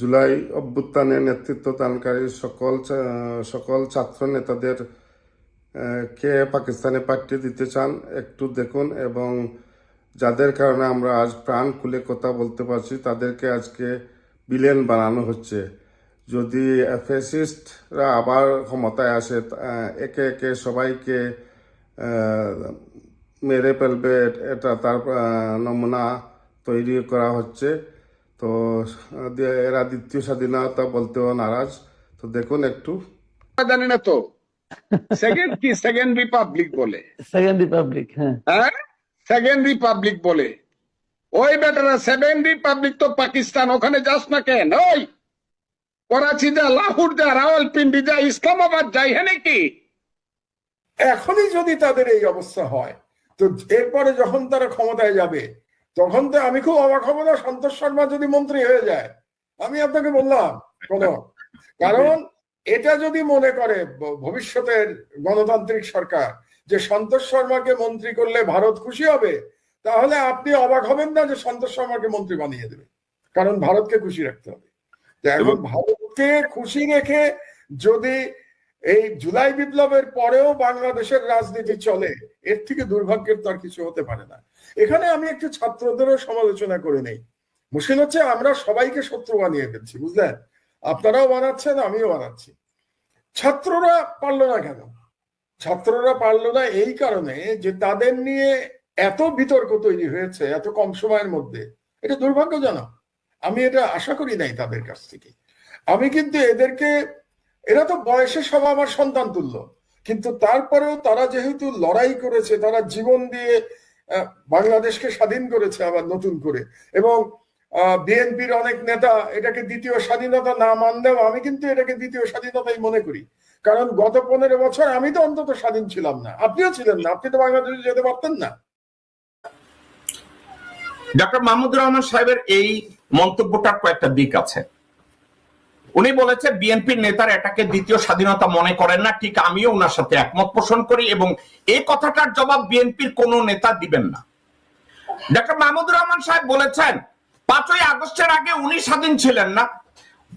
জুলাই অভ্যুত্থানে নেতৃত্ব দানকারী সকল সকল ছাত্র নেতাদের কে পাকিস্তানে পাঠিয়ে দিতে চান একটু দেখুন এবং যাদের কারণে আমরা আজ প্রাণ খুলে কথা বলতে পারছি, তাদেরকে আজকে বিলেন বানানো হচ্ছে। যদি ফ্যাসিস্টরা আবার ক্ষমতায় আসে একে একে সবাইকে মেরে ফেলবে, এটা তার নমুনা তৈরি করা হচ্ছে। তো এরা দ্বিতীয় স্বাধীনতা বলতেও নারাজ। তো দেখুন একটু। জানি না তো। সেকেন্ড কি? সেকেন্ড রিপাবলিক বলে। সেকেন্ড রিপাবলিক হ্যাঁ। হ্যাঁ? সেকেন্ড রিপাবলিক বলে। ওই বেটারা সেভেন রিপাবলিক তো পাকিস্তান ওখানে যাস না কেন? ওই করাচি যা লাহোর যা রাওয়ালপিন্ডি যা ইসলামাবাদ যাই হ্যাঁ নাকি? এখনই যদি তাদের এই অবস্থা হয় তো এরপরে যখন তারা ক্ষমতায় যাবে তখন তো আমি খুব অবাক হব না সন্তোষ শর্মা যদি মন্ত্রী হয়ে যায়। আমি আপনাকে বললাম কোন। কারণ এটা যদি মনে করে ভবিষ্যতের গণতান্ত্রিক সরকার যে সন্তোষ শর্মাকে মন্ত্রী করলে ভারত খুশি হবে তাহলে আপনি অবাক হবেন না যে সন্তোষ শর্মাকে মন্ত্রী বানিয়ে দেবে। কারণ ভারতকে খুশি রাখতে হবে। এখন ভারতকে খুশি রেখে যদি এই জুলাই বিপ্লবের পরেও বাংলাদেশের রাজনীতি চলে, এর থেকে দুর্ভাগ্যের তো আর কিছু হতে পারে না। এখানে আমি একটু ছাত্রদেরও সমালোচনা করে নেই। মুশকিল হচ্ছে আমরা সবাইকে শত্রু বানিয়ে ফেলছি, বুঝলেন? আপনারাও বানাচ্ছেন, আমিও বানাচ্ছি। ছাত্ররা পারল না কেন? ছাত্ররা পারল না এই কারণে যে তাদের নিয়ে এত বিতর্ক তৈরি হয়েছে, এত কম সময়ের মধ্যে। এটা দুর্ভাগ্যজনক। আমি এটা আশা করি নাই তাদের কাছ থেকে। আমি কিন্তু এদেরকে এরা তো বয়সে সব আমার সন্তান তুল্য। কিন্তু তারপরেও তারা যেহেতু লড়াই করেছে, তারা জীবন দিয়ে বাংলাদেশকে স্বাধীন করেছে আবার নতুন করে। এবং বিএনপির অনেক নেতা এটাকে দ্বিতীয় স্বাধীনতা না মানলেও আমি কিন্তু এটাকে দ্বিতীয় স্বাধীনতাই মনে করি। কারণ গত পনেরো বছর আমি তো অন্তত স্বাধীন ছিলাম না। আপনিও ছিলেন না, আপনি তো বাংলাদেশে যেতে পারতেন না। ডক্টর মাহমুদুর রহমান সাহেবের এই মন্তব্যটার কয়েকটা দিক আছে। উনি বলেছে, বিএনপির নেতার এটাকে দ্বিতীয় স্বাধীনতা মনে করেন না। ঠিক আমিও ওনার সাথে একমত পোষণ করি এবং এই কথাটার জবাব বিএনপির কোন নেতা দিবেন না। ডক্টর মাহমুদুর রহমান সাহেব বলেছেন, পাঁচই আগস্টের আগে উনি স্বাধীন ছিলেন না,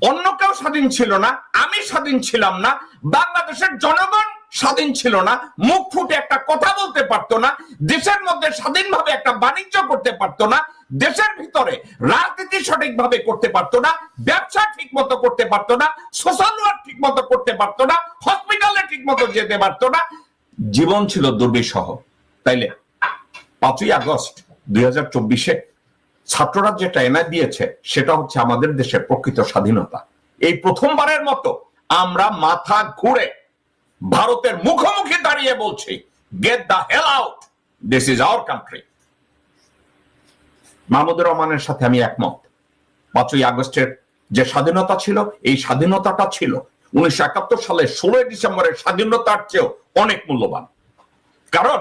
অন্য কেউ স্বাধীন ছিল না, আমি স্বাধীন ছিলাম না, বাংলাদেশের জনগণ স্বাধীন ছিল না, মুখ ফুটে একটা কথা বলতে পারতো না, দেশের মধ্যে স্বাধীনভাবে একটা বাণিজ্য করতে পারতো না দেশের ভিতরে রাজনীতি সঠিকভাবে করতে পারতো না, ব্যবসা ঠিক মতো করতে পারতো না সোশ্যাল ওয়ার্ক ঠিক মতো করতে পারতো না হসপিটালে ঠিক মতো যেতে পারতো না। জীবন ছিল দুর্বিষহ। তাইলে পাঁচই আগস্ট দুই হাজার চব্বিশে ছাত্ররা যেটা এনে দিয়েছে, সেটা হচ্ছে আমাদের দেশের প্রকৃত স্বাধীনতা। এই প্রথমবারের মতো আমরা মাথা ঘুরে ভারতের মুখোমুখি দাঁড়িয়ে বলছি get the hell out this is our country Mahmudur রহমানের সাথে আমি একমত। পাঁচই আগস্টের যে স্বাধীনতা ছিল, এই স্বাধীনতাটা ছিল উনিশশো একাত্তর সালের ষোলোই ডিসেম্বরের স্বাধীনতার চেয়েও অনেক মূল্যবান। কারণ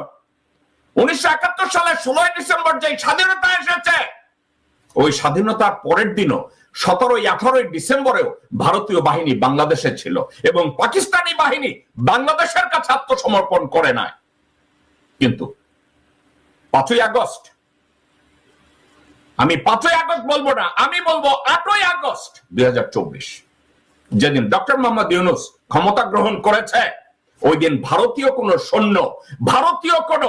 উনিশশো একাত্তর সালের ষোলোই ডিসেম্বর যে স্বাধীনতা এসেছে, ওই স্বাধীনতার পরের দিনও সতেরোই আঠারোই ডিসেম্বরেও ভারতীয় বাহিনী বাংলাদেশে ছিল এবং পাকিস্তানি বাহিনী বাংলাদেশের কাছে আত্মসমর্পণ করে নাই। কিন্তু পাঁচই আগস্ট আমি পাঁচই আগস্ট বলব না, আমি বলব আটই আগস্ট দুই হাজার চব্বিশ। যেদিন ডক্টর মোহাম্মদ ইউনুস ক্ষমতা গ্রহণ করেছে, ওই দিন ভারতীয় কোন সৈন্য, ভারতীয় কোন